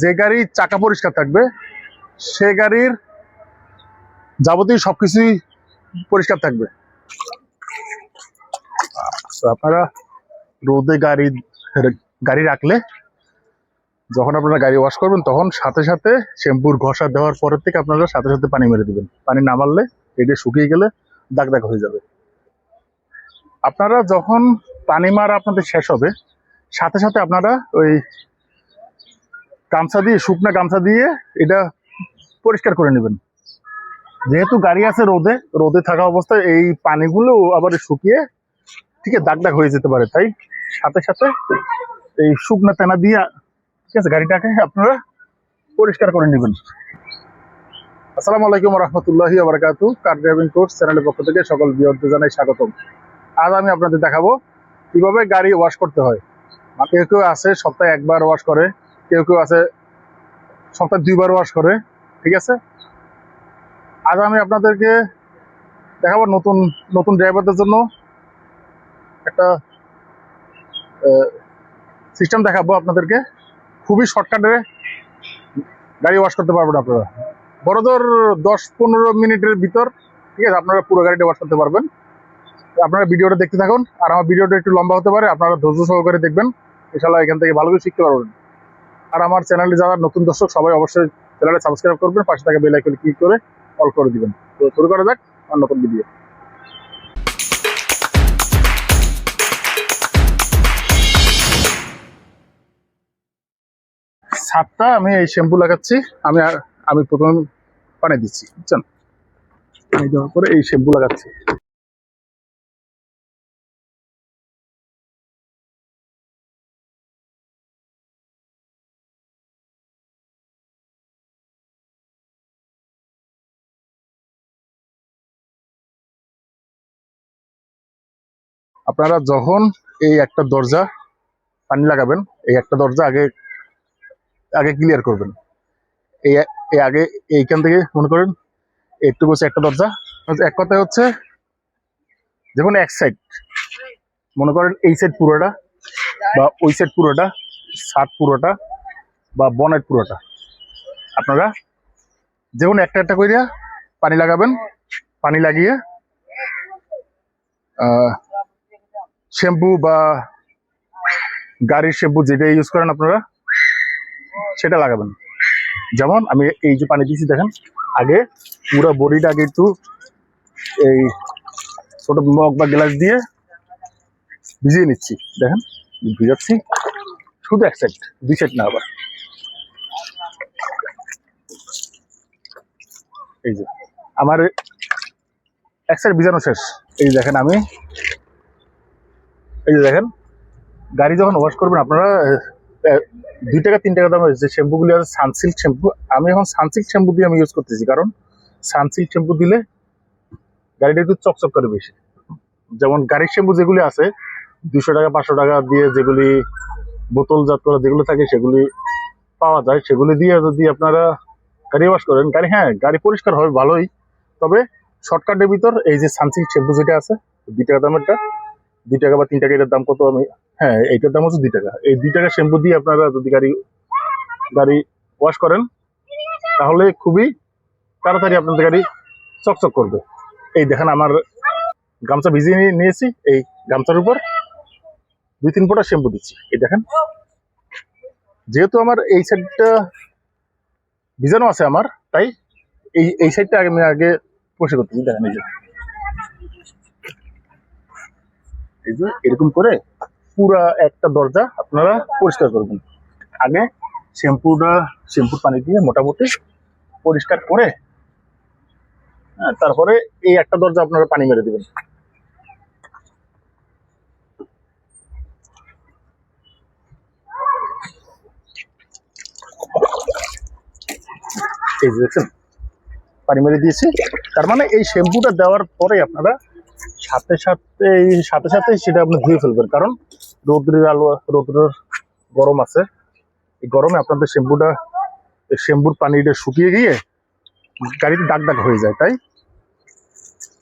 যে গাড়ির চাকা পরিষ্কার থাকবে, সে গাড়ির যাবতীয় সবকিছুই পরিষ্কার থাকবে। আপনারা রোদে গাড়ি গাড়ি রাখলে, যখন আপনারা গাড়ি ওয়াশ করবেন, তখন সাথে সাথে শ্যাম্পুর ঘষা দেওয়ার পরের থেকে আপনারা সাথে সাথে পানি মেরে দিবেন। পানি না মারলে এটা শুকিয়ে গেলে দাগ দাগ হয়ে যাবে। আপনারা যখন পানি মারা আপনাদের শেষ হবে, সাথে সাথে আপনারা ওই গামছা দিয়ে, শুকনা গামছা দিয়ে এটা পরিষ্কার করে নেবেন। যেহেতু গাড়ি আছে রোদে রোদে থাকা অবস্থায় এই পানিগুলো আবার শুকিয়ে ঠিক আছে দাগ দাগ হয়ে যেতে পারে। তাই সাথে সাথে এই শুকনা তেনা দিয়ে, ঠিক আছে, গাড়িটাকে আপনারা পরিষ্কার করে নেবেন। আসসালামু আলাইকুম রহমতুল্লাহি আবরকাতু কার ড্রাইভিং কোর্স চ্যানেলের পক্ষ থেকে সকল বিয়রদের জানাই স্বাগতম। আজ আমি আপনাদের দেখাবো কীভাবে গাড়ি ওয়াশ করতে হয়। কেউ কেউ আছে, সপ্তাহে একবার ওয়াশ করে। কেউ কেউ আছে, সপ্তাহে দুইবার ওয়াশ করে, ঠিক আছে? আজ আমি আপনাদেরকে দেখাবো নতুন নতুন ড্রাইভারদের জন্য একটা সিস্টেম দেখাবো আপনাদেরকে। খুবই শর্টকাটে গাড়ি ওয়াশ করতে পারবেন আপনারা। বড়দের দশ পনেরো মিনিটের ভিতর, ঠিক আছে, আপনারা পুরো গাড়িটা ওয়াশ করতে পারবেন। আপনারা ভিডিওটা দেখতে থাকুন, আর আমার ভিডিওটা একটু লম্বা হতে পারে, আপনারা ধৈর্য সহকারে দেখবেন। ইনশাল্লাহ এখান থেকে ভালো শিখতে পারবেন। আর আমার চ্যানেলে যারা নতুন দর্শক, সবাই অবশ্যই চ্যানেলে সাবস্ক্রাইব করবেন, পাশে থাকা বেল আইকনে ক্লিক করে অল করে দিবেন। তো শুরু করা যাক আর নতুন ভিডিও সাতটা আমি এই শ্যাম্পু লাগাচ্ছি, আমি আর- আমি প্রথম পানি দিচ্ছি, বুঝছেন? পরে এই শ্যাম্পু লাগাচ্ছি। আপনারা যখন এই একটা দরজা পানি লাগাবেন, এই একটা দরজা আগে আগে ক্লিয়ার করবেন। এই আগে এইখান থেকে মনে করেন একটু বসে একটা দরজা। এক কথায় হচ্ছে যেমন এক সাইড মনে করেন এই সাইড পুরোটা বা ওই সাইড পুরোটা, ছাদ পুরোটা বা বনেট পুরোটা। আপনারা যেমন একটা একটা করিয়া পানি লাগাবেন, পানি লাগিয়ে শ্যাম্পু বা গাড়ির শ্যাম্পু যেটা ইউজ করেন আপনারা, সেটা লাগাবেন। যেমন আমি এই যে পানি দিয়েছি, দেখেন, আগে পুরো বডিটা আগে একটু এই ছোট মগ বা গ্লাস দিয়ে ভিজিয়ে নিচ্ছি। দেখেন, ভিজাচ্ছি, শুধু এক সাইড দুই সাইড না আবার। এই যে, আমার এক সাইড ভিজানো শেষ। এই দেখেন আমি এই যে দেখেন, গাড়ি যখন ওয়াশ করবেন, আপনারা দুই টাকা, তিন টাকা দামের যে শ্যাম্পুগুলি আছে সানসিল্ক শ্যাম্পু আমি এখন সানসিল্ক শ্যাম্পু দিয়ে আমি ইউজ করতেছি, কারণ সানসিল্ক শ্যাম্পু দিলে গাড়িটা একটু চকচক করে বেশি। যেমন গাড়ির শ্যাম্পু যেগুলি আছে দুশো টাকা, পাঁচশো টাকা দিয়ে যেগুলি বোতলজাত করা যেগুলো থাকে, সেগুলি পাওয়া যায়, সেগুলি দিয়ে যদি আপনারা গাড়ি ওয়াশ করেন, গাড়ি হ্যাঁ গাড়ি পরিষ্কার হবে, ভালোই। তবে শর্টকাটের ভিতর এই যে সানসিল্ক শ্যাম্পু যেটা আছে, দুই টাকা দামেরটা দুই টাকা বা তিন টাকা এটার দাম কত আমি হ্যাঁ এইটার দাম হচ্ছে দুই টাকা। এই দুই টাকা শ্যাম্পু দিয়ে আপনারা যদি গাড়ি গাড়ি ওয়াশ করেন, তাহলে খুবই তাড়াতাড়ি আপনাদের গাড়ি চকচক করবে। এই দেখেন আমার গামছা ভিজিয়ে নিয়েছি, এই গামছার উপর দুই তিন ফোটা শ্যাম্পু দিচ্ছি। এই দেখেন, যেহেতু আমার এই সাইডটা ভিজানো আছে আমার, তাই এই এই সাইডটা আমি আগে পরিষ্কার করতেছি। দেখেন এই যে এরকম করে পুরা একটা দরজা আপনারা পরিষ্কার করবেন। আগে শ্যাম্পুটা শ্যাম্পুর পানি দিয়ে মোটামুটি পরিষ্কার করে হ্যাঁ, তারপরে এই একটা দরজা আপনারা পানি মেরে দিবেন। এই যে দেখছেন পানি মেরে দিয়েছি। তার মানে এই শ্যাম্পুটা দেওয়ার পরে আপনারা সাথে সাথে সাথে সাথে সেটা আপনি ধুয়ে ফেলবেন। কারণ রৌদ্রের আলো, রৌদ্রের গরম আছে। এই গরমে আপনাদের শ্যাম্পুটা শ্যাম্পুর পানিটা শুকিয়ে গিয়ে গাড়িতে দাগ দাগ হয়ে যায়, তাই?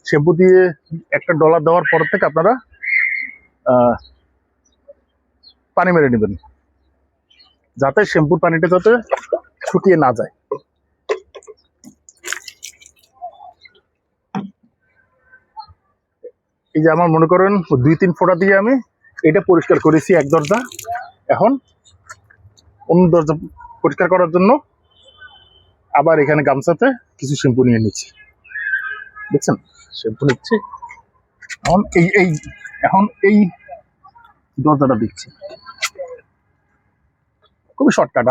শ্যাম্পু দিয়ে একটা ডলার দেওয়ার পর থেকে আপনারা পানি মেরে নেবেন। যাতে শ্যাম্পুর পানিটা যাতে শুকিয়ে না যায়। এই যে আমার মনে করেন দুই তিন ফোঁটা দিয়ে আমি এটা পরিষ্কার করেছি এক দরজা। এখন অন্য দরজা পরিষ্কার করার জন্য আবার এখানে গামছাতে কিছু শ্যাম্পু নিয়ে নিচ্ছি। দেখছেন? শ্যাম্পু নিচ্ছি। এখন এই এই এখন এই দরজাটা দিচ্ছি। খুবই শর্টকাট।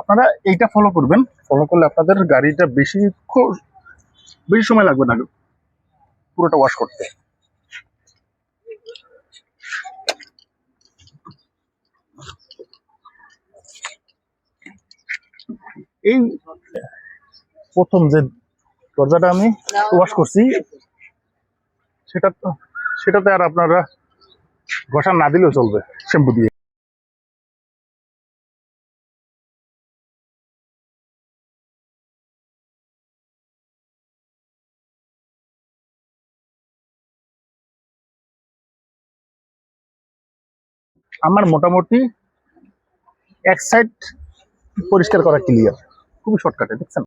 আপনারা এইটা ফলো করবেন। ফলো করলে আপনাদের গাড়িটা বেশি খুব বেশি সময় লাগবে না। পুরোটা ওয়াশ করতে। এই প্রথম যে দরজাটা আমি ওয়াশ করছি, সেটা সেটাতে আর আপনারা ঘষা না দিলেও চলবে শ্যাম্পু দিয়ে। আমার মোটামুটি এক সাইড পরিষ্কার করা ক্লিয়ার খুবই শর্টকাটে দেখছেন?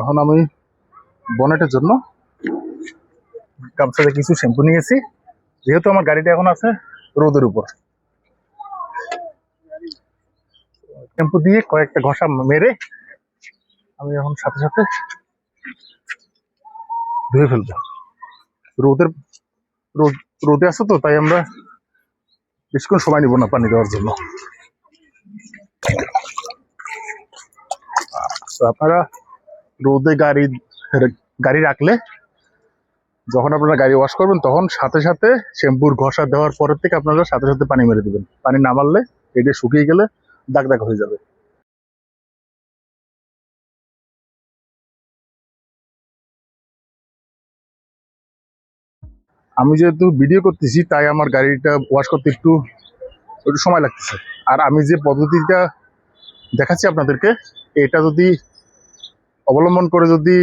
এখন আমি বনেটের জন্য গামছাতে কিছু শ্যাম্পু নিয়েছি। যেহেতু আমার গাড়িটা এখন আছে রোদের উপর। শ্যাম্পু দিয়ে কয়েকটা ঘষা মেরে আমি এখন সাথে সাথে ধুয়ে ফেলব। রোদের, রোদ, রোদে আছে তো, তাই আমরা বেশিক্ষণ সময় নিব না পানি দেওয়ার জন্য। আপনারা রোদে গাড়ি গাড়ি রাখলে, যখন আপনারা গাড়ি ওয়াশ করবেন, তখন সাথে সাথে শ্যাম্পুর ঘষা দেওয়ার পরের থেকে আপনারা সাথে সাথে পানি মেরে দেবেন। পানি না মারলে এটা শুকিয়ে গেলে দাগ দাগ হয়ে যাবে। আমি যেহেতু ভিডিও করতেছি, তাই আমার গাড়িটা ওয়াশ করতে একটু একটু সময় লাগতেছে। আর আমি যে পদ্ধতিটা দেখাচ্ছি আপনাদেরকে, এটা যদি অবলম্বন করে যদি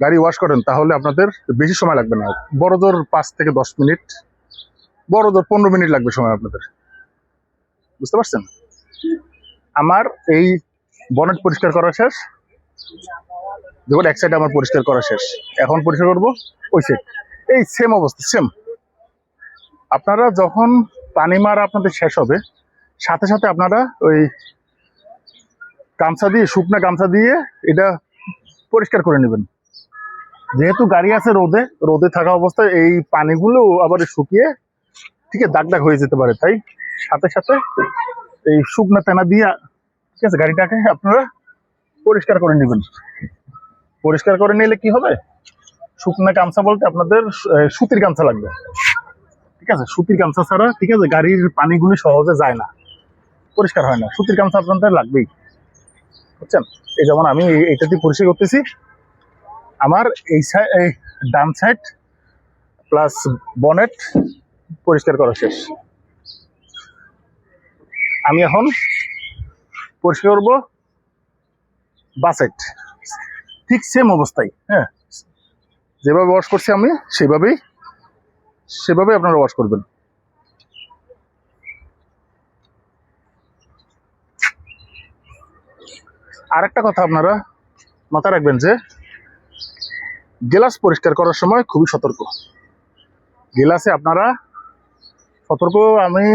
গাড়ি ওয়াশ করেন, তাহলে আপনাদের বেশি সময় লাগবে না। বড় পাঁচ থেকে দশ মিনিট বড় পনেরো মিনিট লাগবে সময় আপনাদের। বুঝতে পারছেন? আমার এই বনেট পরিষ্কার করা শেষ। দেখুন, এক সাইড আমার পরিষ্কার করা শেষ। এখন পরিষ্কার করব, ওই সাইড এই সেম অবস্থা সেম আপনারা যখন পানি মারা আপনাদের শেষ হবে, সাথে সাথে আপনারা ওই গামছা দিয়ে, শুকনো গামছা দিয়ে এটা পরিষ্কার করে নেবেন। যেহেতু গাড়ি আছে রোদে রোদে থাকা অবস্থায় এই পানিগুলো আবার শুকিয়ে ঠিক দাগ দাগ হয়ে যেতে পারে, তাই? সাথে সাথে এই শুকনো তেনা দিয়ে, ঠিক আছে, গাড়িটাকে আপনারা পরিষ্কার করে নেবেন। পরিষ্কার করে নিলে কি হবে? শুকনা গামছা বলতে আপনাদের সুতির গামছা লাগবে। ঠিক আছে, সুতির গামছা ছাড়া, ঠিক আছে, গাড়ির পানিগুলি সহজে যায় না। পরিষ্কার হয় না, সুতির গামছা আপনাদের লাগবেই। বুঝছেন? এই যেমন আমি এই- এইটা দিয়ে পরিষ্কার করতেছি। আমার এই সাইড ডান সাইড প্লাস বনেট পরিষ্কার করা শেষ। আমি এখন পরিষ্কার করব। বাসেট ঠিক সেম অবস্থায় হ্যাঁ। যেভাবে ওয়াশ করছি আমি, সেভাবেই সেভাবে আপনারা ওয়াশ করবেন। আর একটা কথা আপনারা মাথায় রাখবেন যে, গেলাস পরিষ্কার করার সময় খুবই সতর্ক। গেলাসে আপনারা সতর্ক আমি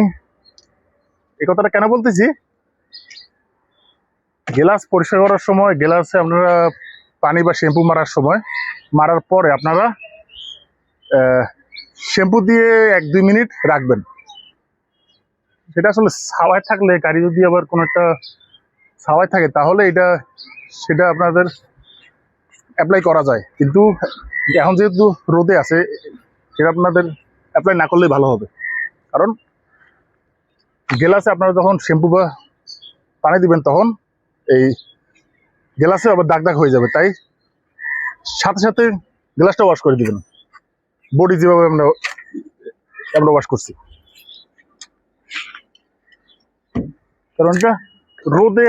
এই কথাটা কেন বলতেছি? গেলাস পরিষ্কার করার সময়, গেলাসে আপনারা পানি বা শ্যাম্পু মারার সময়, মারার পরে আপনারা শ্যাম্পু দিয়ে এক দুই মিনিট রাখবেন। সেটা আসলে সাওয়ায় থাকলে, গাড়ি যদি আবার কোনো একটা সাওয়ায় থাকে, তাহলে এটা, সেটা আপনাদের অ্যাপ্লাই করা যায়। কিন্তু এখন যেহেতু রোদে আছে, সেটা আপনাদের অ্যাপ্লাই না করলেই ভালো হবে। কারণ গেলাসে আপনারা যখন শ্যাম্পু বা পানি দিবেন তখন এই গ্লাসে আবার দাগ দাগ হয়ে যাবে, তাই? সাথে সাথে গ্লাসটা ওয়াশ করে দিবেন। বডি যেভাবে আমরা আমরা ওয়াশ করছি। কারণ এটা রোদে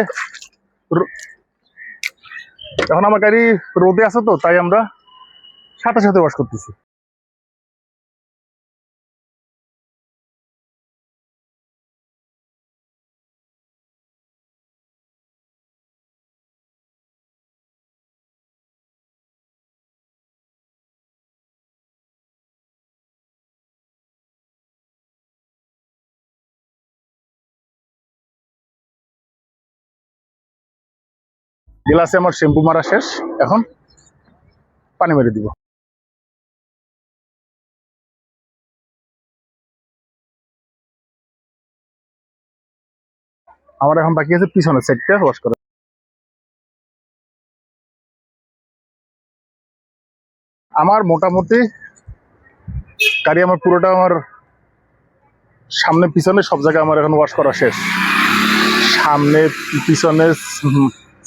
এখন আমার গাড়ি রোদে আছে তো, তাই আমরা সাথে সাথে ওয়াশ করতেছি। গ্লাসে আমার শ্যাম্পু মারা শেষ। এখন পানি মেরে দিব। আমার এখন বাকি আছে পিছনের সাইডটা ওয়াশ করা। আমার মোটামুটি গাড়ি আমার পুরোটা আমার সামনে পিছনে সব জায়গায় আমার এখন ওয়াশ করা শেষ। সামনে, পিছনে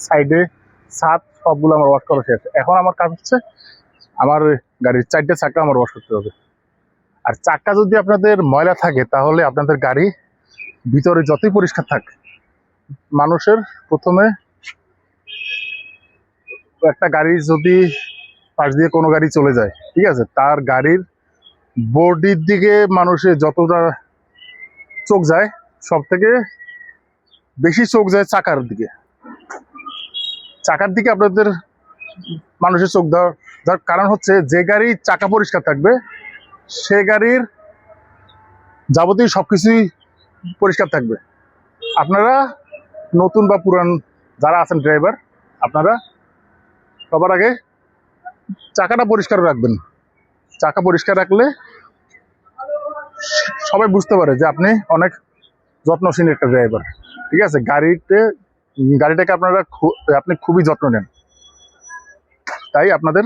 সাইডে ছাদ, সবগুলো আমার ওয়াশ করা শেষ। এখন আমার কাজ হচ্ছে আমার গাড়ির চারটে চাকা আমার ওয়াশ করতে হবে। আর চাকা যদি আপনাদের ময়লা থাকে, তাহলে আপনাদের গাড়ি ভিতরে যতই পরিষ্কার থাক, মানুষের প্রথমে একটা গাড়ি যদি পাশ দিয়ে কোনো গাড়ি চলে যায়, ঠিক আছে? তার গাড়ির বডির দিকে মানুষের যতটা চোখ যায় সব থেকে বেশি চোখ যায় চাকার দিকে। চাকার দিকে আপনাদের মানুষের চোখ দেওয়ার যার কারণ হচ্ছে যে গাড়ির চাকা পরিষ্কার থাকবে, সে গাড়ির যাবতীয় সবকিছুই পরিষ্কার থাকবে। আপনারা নতুন বা পুরান যারা আছেন ড্রাইভার আপনারা সবার আগে চাকাটা পরিষ্কার রাখবেন। চাকা পরিষ্কার রাখলে সবাই বুঝতে পারে যে আপনি অনেক যত্নশীল একটা ড্রাইভার ঠিক আছে? গাড়িতে গাড়িটাকে আপনারা আপনি খুবই যত্ন নেন। তাই আপনাদের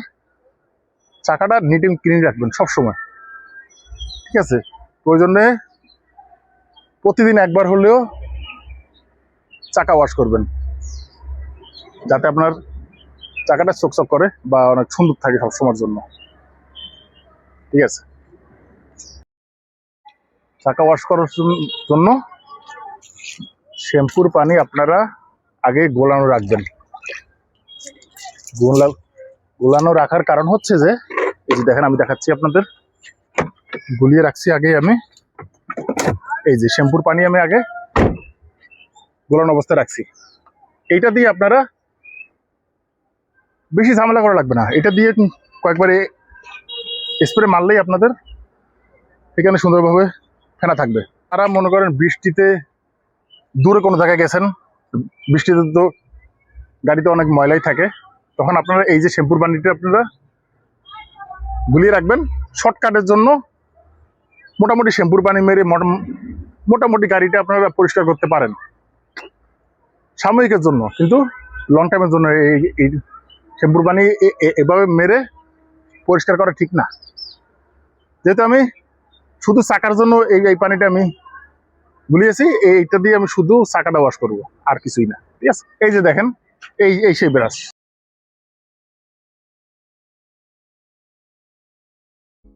চাকাটা নিট এন্ড ক্লিন রাখবেন সবসময়। ঠিক আছে? প্রয়োজনে প্রতিদিন একবার হলেও চাকা ওয়াশ করবেন। যাতে আপনার চাকাটা চকচক করে বা অনেক সুন্দর থাকে সবসময়ের জন্য। ঠিক আছে? চাকা ওয়াশ করার জন্য শ্যাম্পুর পানি আপনারা আগে গোলানো রাখবেন। গোলা গোলানো রাখার কারণ হচ্ছে যে, এই যে দেখেন, আমি দেখাচ্ছি আপনাদের। গুলিয়ে রাখছি আগে আমি। এই যে শ্যাম্পুর পানি আমি আগে গোলানো অবস্থায় রাখছি। এইটা দিয়ে আপনারা বেশি ঝামেলা করা লাগবে না। এটা দিয়ে কয়েকবার স্প্রে মারলেই আপনাদের এখানে সুন্দরভাবে ফেনা থাকবে। তারা মনে করেন বৃষ্টিতে দূরে কোনো জায়গায় গেছেন বৃষ্টিতে তো গাড়িতে অনেক ময়লাই থাকে। তখন আপনারা এই যে শ্যাম্পুর পানিটা আপনারা গুলিয়ে রাখবেন। শর্টকাটের জন্য মোটামুটি শ্যাম্পুর পানি মেরে মোটামুটি গাড়িটা আপনারা পরিষ্কার করতে পারেন। সাময়িকের জন্য, কিন্তু লং টাইমের জন্য এই শ্যাম্পুর পানি এভাবে মেরে পরিষ্কার করা ঠিক না। যেহেতু আমি শুধু চাকার জন্য এই পানিটা আমি গুলিয়েছি এইটা দিয়ে আমি শুধু চাকাটা ওয়াশ করব, আর কিছুই না, ঠিক আছে? এই যে দেখেন, এই এই সেই ব্রাশ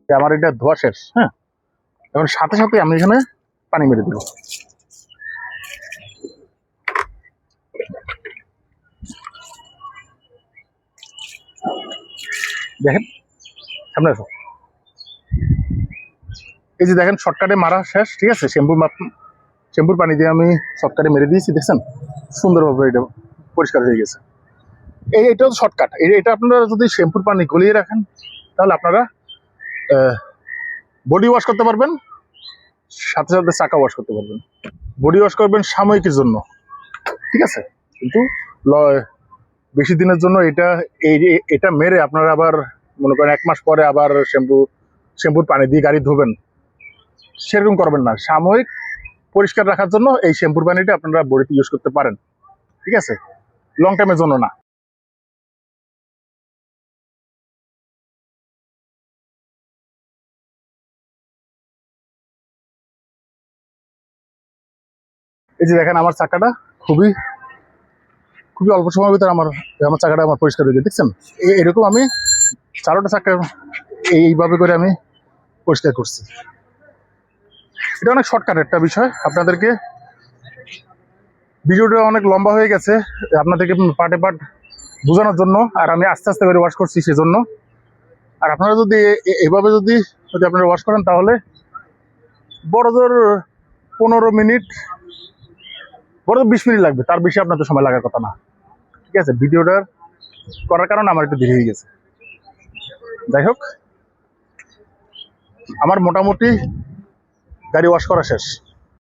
আমার এটা ধোয়া শেষ হ্যাঁ? এখন সাথে সাথে আমি এখানে পানি মেরে দেবো। দেখেন, সামনে আসো। এই যে দেখেন শর্টকাটে মারা শেষ, ঠিক আছে? শ্যাম্পু শ্যাম্পুর পানি দিয়ে আমি শর্টকাটে মেরে দিয়েছি, দেখছেন? সুন্দরভাবে এটা পরিষ্কার হয়ে গেছে। এই এটাও শর্টকাট এটা আপনারা যদি শ্যাম্পুর পানি গলিয়ে রাখেন, তাহলে আপনারা বডি ওয়াশ করতে পারবেন, সাথে সাথে চাকা ওয়াশ করতে পারবেন। বডি ওয়াশ করবেন সাময়িকের জন্য। ঠিক আছে? কিন্তু বেশি দিনের জন্য এটা, এই এটা মেরে আপনারা আবার মনে করেন এক মাস পরে আবার শ্যাম্পু, শ্যাম্পুর পানি দিয়ে গাড়ি ধোবেন। সেরকম করবেন না। সাময়িক পরিষ্কার রাখার জন্য এই শ্যাম্পুর পানিটা আপনারা বডিতে ইউজ করতে পারেন। ঠিক আছে? লং টাইমের জন্য না। এই যে দেখেন আমার চাকাটা খুবই খুবই অল্প সময়ের ভিতরে আমার আমার চাকাটা আমার পরিষ্কার হয়ে গেছে দেখছেন? এরকম আমি চারোটা চাকা এই- এইভাবে করে আমি পরিষ্কার করছি। এটা অনেক শর্টকাট একটা বিষয়। আপনাদেরকে ভিডিওটা অনেক লম্বা হয়ে গেছে, আপনাদেরকে পার্টে পার্ট বোঝানোর জন্য, আর আমি আস্তে আস্তে করে ওয়াশ করছি সেজন্য। আর আপনারা যদি এভাবে যদি যদি আপনারা ওয়াশ করেন, তাহলে বড় জোর পনেরো মিনিট বড় বিশ মিনিট লাগবে। তার বেশি আপনাদের সময় লাগার কথা না। ঠিক আছে, ভিডিওটা করার কারণে আমার একটু দেরি হয়ে গেছে। যাই হোক, আমার মোটামুটি গাড়ি ওয়াশ করা শেষ।